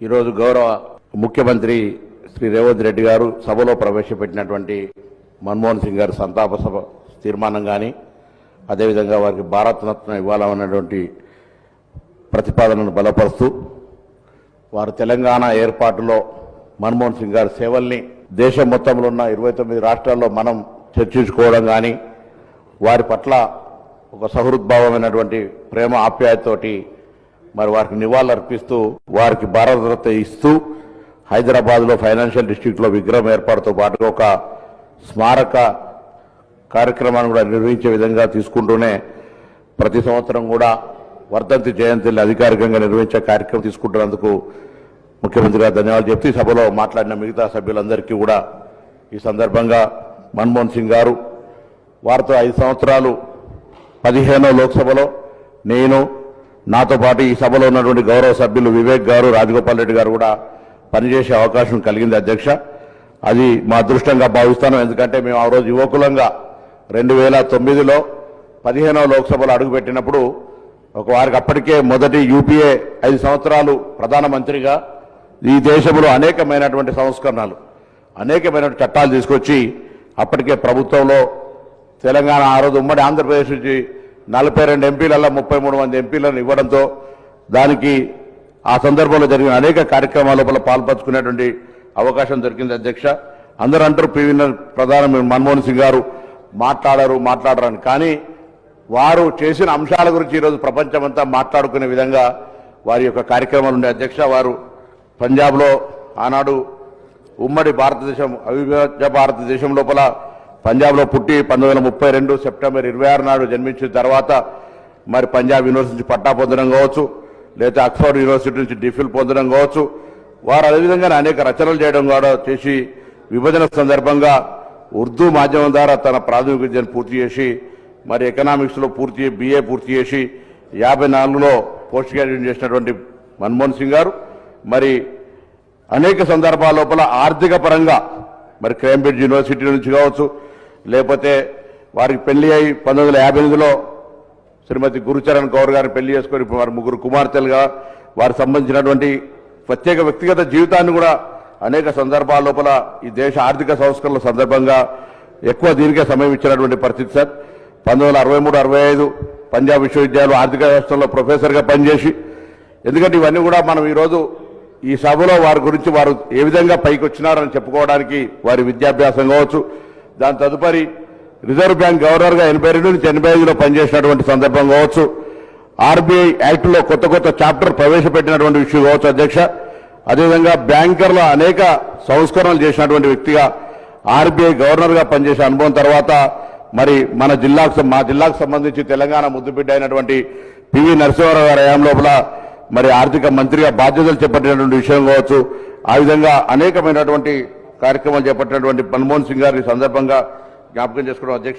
ఈరోజు గౌరవ ముఖ్యమంత్రి శ్రీ రేవంత్ రెడ్డి గారు సభలో ప్రవేశపెట్టినటువంటి మన్మోహన్ సింగ్ గారి సంతాప సభ తీర్మానం కానీ అదేవిధంగా వారికి భారతరత్న ఇవ్వాలన్నటువంటి ప్రతిపాదనను బలపరుస్తూ వారు తెలంగాణ ఏర్పాటులో మన్మోహన్ సింగ్ గారి సేవల్ని దేశం మొత్తంలో ఉన్న ఇరవై తొమ్మిది రాష్ట్రాల్లో మనం చర్చించుకోవడం కానీ వారి పట్ల ఒక సహృద్భావమైనటువంటి ప్రేమ ఆప్యాయతోటి మరి వారికి నివాళులు అర్పిస్తూ వారికి భారతరత్న ఇస్తూ హైదరాబాద్లో ఫైనాన్షియల్ డిస్ట్రిక్ట్లో విగ్రహం ఏర్పాటుతో పాటు ఒక స్మారక కార్యక్రమాన్ని కూడా నిర్వహించే విధంగా తీసుకుంటూనే ప్రతి సంవత్సరం కూడా వర్ధంతి జయంతిని అధికారికంగా నిర్వహించే కార్యక్రమం తీసుకుంటున్నందుకు ముఖ్యమంత్రి గారు ధన్యవాదాలు చెప్తూ సభలో మాట్లాడిన మిగతా సభ్యులందరికీ కూడా ఈ సందర్భంగా మన్మోహన్ సింగ్ గారు వారితో ఐదు సంవత్సరాలు పదిహేనో లోక్సభలో నేను నాతో పాటు ఈ సభలో ఉన్నటువంటి గౌరవ సభ్యులు వివేక్ గారు రాజగోపాల్ రెడ్డి గారు కూడా పనిచేసే అవకాశం కలిగింది అధ్యక్ష. అది మా అదృష్టంగా భావిస్తాను ఎందుకంటే మేము ఆ రోజు యువకులంగా రెండు వేల తొమ్మిదిలో పదిహేనవ లోక్సభలో అడుగుపెట్టినప్పుడు ఒక వారికి అప్పటికే మొదటి యూపీఏ ఐదు సంవత్సరాలు ప్రధానమంత్రిగా ఈ దేశంలో అనేకమైనటువంటి సంస్కరణలు అనేకమైన చట్టాలు తీసుకొచ్చి అప్పటికే ప్రభుత్వంలో తెలంగాణ ఆ రోజు ఉమ్మడి ఆంధ్రప్రదేశ్ నుంచి నలభై రెండు ఎంపీలలో ముప్పై మూడు మంది ఎంపీలను ఇవ్వడంతో దానికి ఆ సందర్భంలో జరిగిన అనేక కార్యక్రమాల లోపల పాల్పంచుకునేటువంటి అవకాశం దొరికింది అధ్యక్ష. అందరూ అంటారు పివి ప్రధాని మన్మోహన్ సింగ్ గారు మాట్లాడరు మాట్లాడరని. కానీ వారు చేసిన అంశాల గురించి ఈరోజు ప్రపంచమంతా మాట్లాడుకునే విధంగా వారి యొక్క కార్యక్రమాలు ఉండే అధ్యక్ష వారు పంజాబ్లో ఆనాడు ఉమ్మడి భారతదేశం అవిభాజ్య భారతదేశం లోపల పంజాబ్లో పుట్టి పంతొమ్మిది వందల ముప్పై రెండు సెప్టెంబర్ ఇరవై ఆరు నాడు జన్మించిన తర్వాత మరి పంజాబ్ యూనివర్సిటీ నుంచి పట్టా పొందడం కావచ్చు లేదా ఆక్స్ఫర్డ్ యూనివర్సిటీ నుంచి డిఫిల్ పొందడం కావచ్చు. వారు అదేవిధంగా అనేక రచనలు చేయడం కూడా చేసి విభజన సందర్భంగా ఉర్దూ మాధ్యమం ద్వారా తన ప్రాథమిక విద్యను పూర్తి చేసి మరి ఎకనామిక్స్లో పూర్తి బీఏ పూర్తి చేసి యాభై నాలుగులో పోస్ట్ గ్రాడ్యుయేట్ చేసినటువంటి మన్మోహన్ సింగ్ గారు. మరి అనేక సందర్భాల లోపల ఆర్థిక పరంగా మరి క్రేంబ్రిడ్జ్ యూనివర్సిటీ నుంచి కావచ్చు లేకపోతే వారికి పెళ్ళి అయి పంతొమ్మిది యాభై ఎనిమిదిలో శ్రీమతి గురుచరణ్ గౌర్ గారిని పెళ్ళి చేసుకొని వారి ముగ్గురు కుమార్తెలుగా వారికి సంబంధించినటువంటి ప్రత్యేక వ్యక్తిగత జీవితాన్ని కూడా అనేక సందర్భాల లోపల ఈ దేశ ఆర్థిక సంస్కరణల సందర్భంగా ఎక్కువ దీనికే సమయం ఇచ్చినటువంటి పరిస్థితి సార్. పంతొమ్మిది వందల అరవై మూడు అరవై ఐదు పంజాబ్ విశ్వవిద్యాలయం ఆర్థిక వ్యవస్థలో ప్రొఫెసర్గా పనిచేసి ఎందుకంటే ఇవన్నీ కూడా మనం ఈరోజు ఈ సభలో వారి గురించి వారు ఏ విధంగా పైకి వచ్చినారని చెప్పుకోవడానికి వారి విద్యాభ్యాసం కావచ్చు. దాని తదుపరి రిజర్వ్ బ్యాంక్ గవర్నర్గా ఎనభై రెండు నుంచి ఎనభై ఐదులో పనిచేసినటువంటి సందర్భం కావచ్చు. ఆర్బీఐ యాక్ట్లో కొత్త కొత్త చాప్టర్ ప్రవేశపెట్టినటువంటి విషయం కావచ్చు అధ్యక్ష. అదేవిధంగా బ్యాంకర్ల అనేక సంస్కరణలు చేసినటువంటి వ్యక్తిగా ఆర్బీఐ గవర్నర్గా పనిచేసే అనుభవం తర్వాత మరి మన జిల్లాకు మా జిల్లాకు సంబంధించి తెలంగాణ ముద్దుబిడ్డ అయినటువంటి పివి నరసింహారావు గారి హయాం లోపల మరి ఆర్థిక మంత్రిగా బాధ్యతలు చేపట్టినటువంటి విషయం కావచ్చు ఆ విధంగా అనేకమైనటువంటి కార్యక్రమాలు చేపట్టినటువంటి మన్మోహన్ సింగ్ గారి సందర్భంగా జ్ఞాపకం చేసుకోవడం అధ్యక్ష